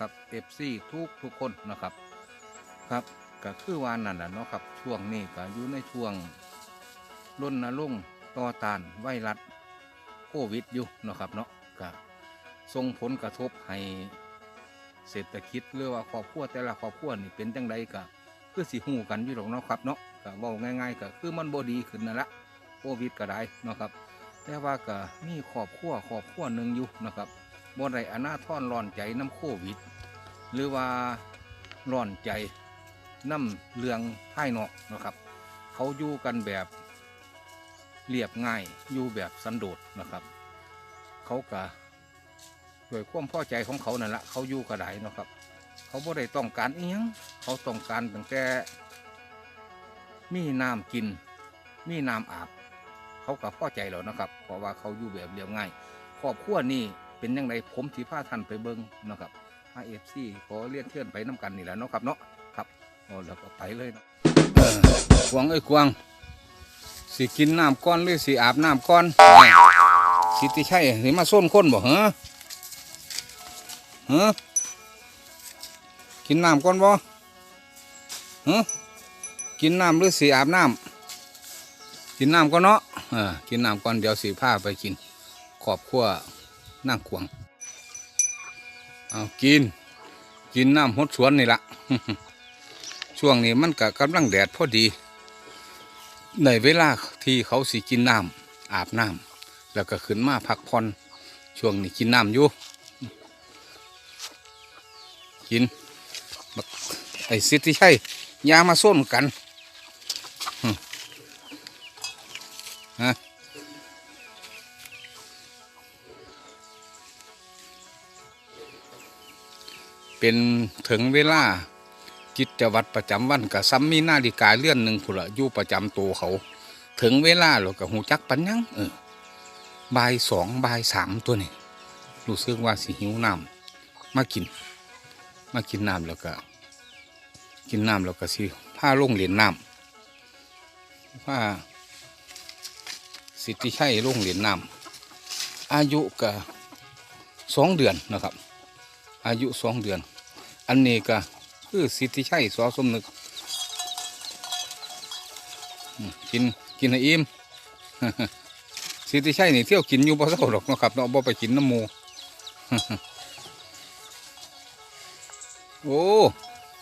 ครับเอฟซีทุกทุกคนนะครับ ครับก็คือวานนั่นแหละเนาะครับช่วงนี้ก็อยู่ในช่วงรณรงค์ต่อต้านไวรัสโควิดอยู่เนาะครับเนาะก็ส่งผลกระทบให้เศรษฐกิจหรือว่าครอบครัวแต่ละครอบครัวนี่เป็นจังใดก็คือสิหูกันอยู่หรอกเนาะครับเนาะก็ว้าง่ายๆก็คือมันบ่ดีขึ้นนั่นละโควิดก็ได้เนาะครับแต่ว่าก็มีครอบครัวครอบครัวหนึ่งอยู่นะครับบ่ได้อนาทรร้อนใจน้ำโควิด หรือว่าร้อนใจน้ำเรื่องภายนอกนะครับ เขาอยู่กันแบบเรียบง่ายอยู่แบบสันโดษนะครับ เขาก็ด้วยความพอใจของเขานั่นแหละเขาอยู่กระไดนะครับ เขาบ่ได้ต้องการเอียงเขาต้องการตั้งแต่มีน้ำกิน มีน้ำอาบ เขาก็พอใจแล้วนะครับ เพราะว่าเขาอยู่แบบเรียบง่ายครอบครัวนี่เป็นยังไงผมสีผ้าทันไปเบิ้งนะครับ ไอเอฟซีขอเรียกเพื่อนไปน้ำกันนี่แหละเนาะครับเนาะครับโอ้แล้วก็ไปเลยนาะเออกวางเอ้ยกวางสิกินน้ำก้อนหรือสิอาบน้ำก้อนสิติใช่หรือมาส้นคนบ่เหรอเหรอกินน้ำก้อนบ่เหรอกินน้ำหรือสิอาบน้ำกินน้ำก่อนเนาะเออกินน้ำก่อนเดี๋ยวสีผ้าไปกินขอบขั้วนั่งขวง เอากิน กินน้ำหดสวนนี่ละช่วงนี้มันก็กำลังแดดพอดี ในเวลาที่เขาสิกินน้ำอาบน้ำแล้วก็ขึ้นมาพักผ่อนช่วงนี้กินน้ำอยู่กินไอ้สิทธิชัยยามาส้นกันฮะ เป็นถึงเวลากิจวัตรประจำวันกับซ้ำมีนาฬิกาเลื่อนหนึ่งผู้ละอยู่ประจำตัวเขา ถึงเวลาเราก็หูจักปันยังเออบ่ายสองบ่ายสามตัวนี่รู้สึกว่าสิหิวน้ำมากิน มากินน้ำแล้วก็กินน้ำแล้วก็สิผ้าลงเหรียญน้ำผ้าสิทธิชัยลงเหรียญน้ำอายุก็สองเดือนนะครับ อายุสองเดือน อันนี้ก็คือสิทธิชัยสอสมนึกกินกินให้อิ่มสิทธิชัยนี่เที่ยวกินอยู่บ่เศร้าหรอกนะครับเนาะบ่ไปกินน้ำมูโอ้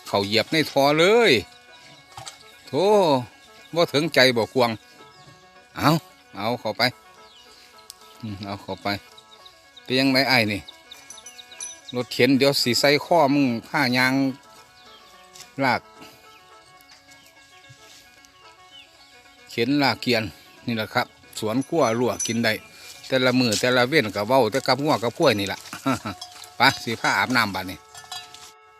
เขาเหยียบในทอเลยโธ่บ่ถึงใจบ่กวง เอาเอาเข้าไป เอาเข้าไป เป็นยังไงไอ้นี่ รถเข็นเดี๋ยวสีใส่ข้อมึงผ้ายางลาก เข็นลากเกียนนี่แหละครับ สวนกั้วรั่วกินได้แต่ละมือแต่ละเว้นกับเว้าแต่กับงัวกับพ้วยนี่แหละไปสีผ้าอาบน้ำบัดนี่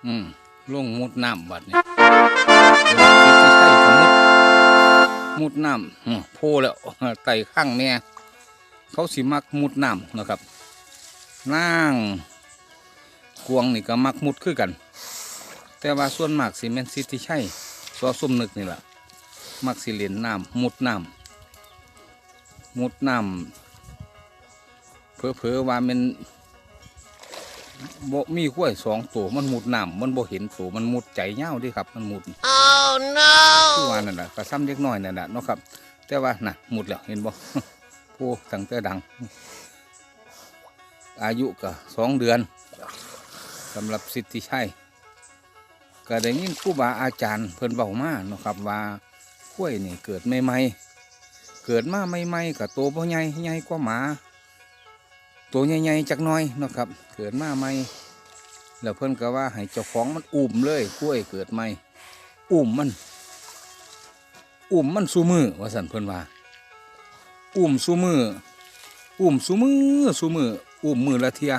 อืมลงมุดน้ำบัดนี่มุดมุดน้ำโพแล้วไต่ข้างแม่เขาสิมักมุดน้ำนะครับนั่ง กวงนี่ก็มักมุดคือกัน แต่ว่าส่วนมากสิเมนซิที่ใช่ซอส้มนึกนี่แหละมักสิเล่นน้ำมุดน้ำมุดน้ำเพอเพอๆว่ามันบ่มีขั้วยสองตัวมันมุดน้ำมันบ่เห็นตัวมันมุดใจเง่าเดิครับ มันมุด Oh no! คือว่านั่นแหละก็ซ้ำเล็กน้อยนั่นแหละเนาะครับ แต่ว่าน่ะหมดแล้วเห็นบ่ผู้ตั้งแต่ดัง อายุก็สองเดือนสำหรับสิทธิชัยก็ได้ยินครูบาอาจารย์เพิ่นเบามานะครับว่ากล้วยนี่เกิดใหม่ๆเกิดมาใหม่ๆกับโตบ่ใหญ่ใหญ่กว่าหมา ตัวใหญ่ๆจักน้อยนะครับ เกิดมาใหม่แล้วเพิ่นก็ว่าให้เจ้าของมันอุ้มเลยกล้วยเกิดใหม่อุ้มมัน อุ้มมันสูมือว่าสันเพิ่นว่าอุ้มสูมืออุ้มสูมือสูมืออุ้มมือละเทีย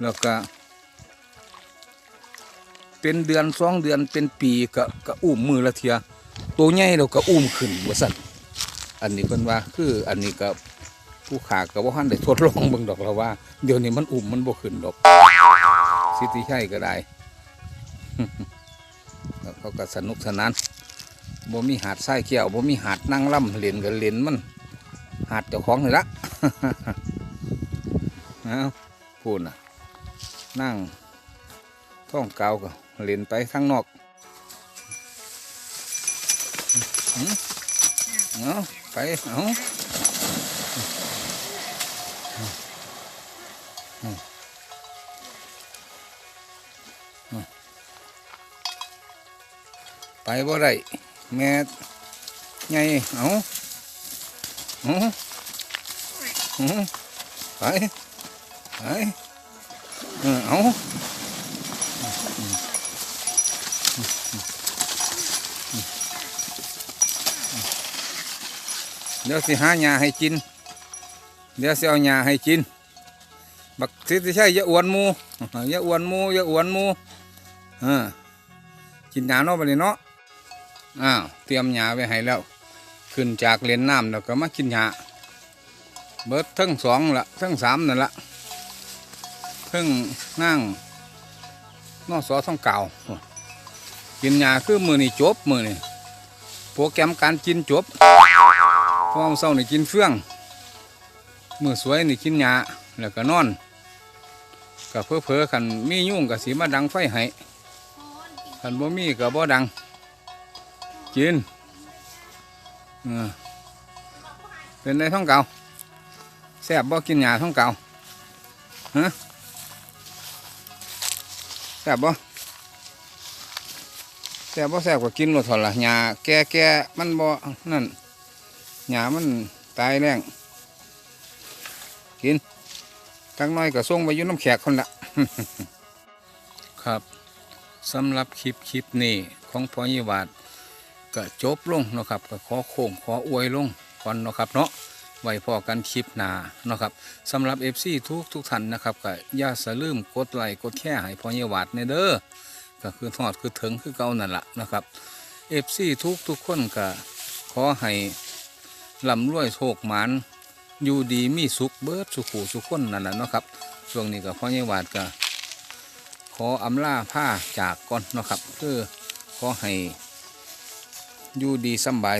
แล้วก็ เป็นเดือนสองเดือนเป็นปีก็ก็อุ้มมือละเทียตัวใหญ่เราก็อุ้มขึ้นว่าสันอันนี้เพิ่นว่าคืออันนี้ก็ผู้ขาก็บ่ทันได้ทดลองเบิ่งดอกแล้วว่า เดี๋ยวนี้มันอุ้มมันบ่ขึ้นดอกสิทธิชัยก็ได้เขาก็สนุกสนานบ่มีหาดไส้เกี่ยวบ่มีหาดนั่งล่ำเล่นกันเล่นมัน หาดเจ้าของนี่ละเอาพูดน่ะนั่งท้องเกาวก็ เล่นไปข้างนอกเอาไปเอาไปบ่ได้แม่ไงเอาเอาเอาไปไปเออเอา เดี๋ยวสิหาหญ้าให้กิน เดี๋ยวสิเอาหญ้าให้กิน บักสิใช่ย่าอวนมูย่าอวนมูย่าอวนมูเออกินหญ้าเนาะบัดนี้เนาะ อ้าว เตรียมหญ้าไว้ให้แล้ว ขึ้นจากเลนน้ำแล้วก็มากินหญ้าเบิดทั้งสองละทั้งสามนั่นละทั้งนั่งนอสอท่องเก่า กินหญ้าคือมือนี่จบมือนี่โปรแกรมการกินจบพอเศร้านี่กินเฟื่องมือสวยนี่กินหญ้าแล้วก็นอนก็เพอเพอขันมียุ่งกับสีมาดังไฟให้ขันบ่มีก็บ่ดังกินเออเป็นในท้องเก่าแซ่บบ่กินหญ้าท้องเก่าฮะแซ่บบ่ แซ่บบ่แซ่บก็กินหมดถอดละหญ้าแก่ๆมันบ่นั่นหญ้ามันตายแรงกินจักหน้อยก็ส่งไปยุ่น้ำแขกคนละครับสำหรับคลิปคลิปนี้ของพอยิวาดก็จบลงนะครับก็ขอโค้งขออวยลงก่อนนะครับเนาะไว้พอกันคลิปหนาเนาะครับสำหรับ FC ทุกทุกท่านนะครับก็อย่าสะลืมกดไลค์กดแชร์ให้พอยิวาดในเด้อ ก็คือทอดคือถึงคือเก่านั่นแหละนะครับ FC ทุกทุกคนก็ขอให้ลำรวยโชคหมานอยู่ดีมีสุขเบิดสุขูสุขคนนั่นแหละเนาะครับช่วงนี้ก็พ่อใหญ่วาดก็ขออำลาผ้าจากก่อนเนาะครับคือขอให้อยู่ดีสบาย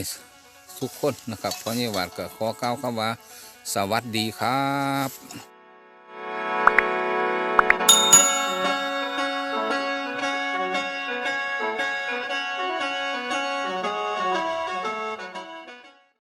สุขคนนะครับพ่อใหญ่วาดก็ขอกล่าวคำว่า สวัสดีครับ